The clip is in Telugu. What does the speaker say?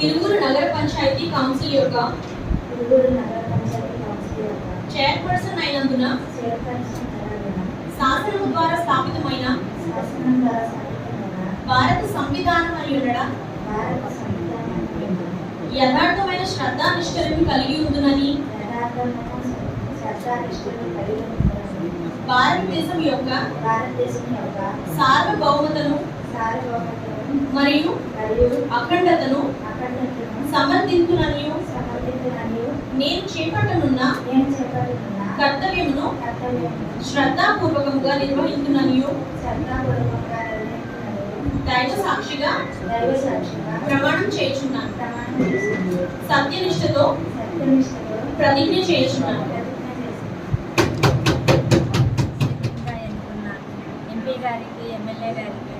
తిరువురు నగర పంచాయతీ కౌన్సిల్ యొక్క తిరువూరు నగర పంచాయతీ కౌన్సిల్ యొక్క చైర్పర్సన్ అయినందున శాసనము ద్వారా స్థాపితమైన భారత సంవిధానం అని ఉండడం? యథార్థమైన యథార్థమైన శ్రద్ధానిష్టలు కలిగి ఉండాలని భారతదేశం యొక్క భారతదేశం యొక్క సార్వభౌమతను మరియు అఖండతను అఖండతను సమర్థించునని సమర్థించడానికి నేను చేపట్టనున్న కర్తవ్యమును కర్తవ్యము శ్రద్ధాపూర్వకముగా నిర్వహించునని శ్రద్ధాపూర్వకంగా నిర్వహించినది దైవ సాక్షిగా దైవ సాక్షిగా ప్రమాణం చేయుచున్నాను. సత్యనిష్టతో సత్యనిష్టతో ప్రతిజ్ఞ చేయుచున్నాను. ఎంపీ గారికి ఎమ్మెల్యే గారికి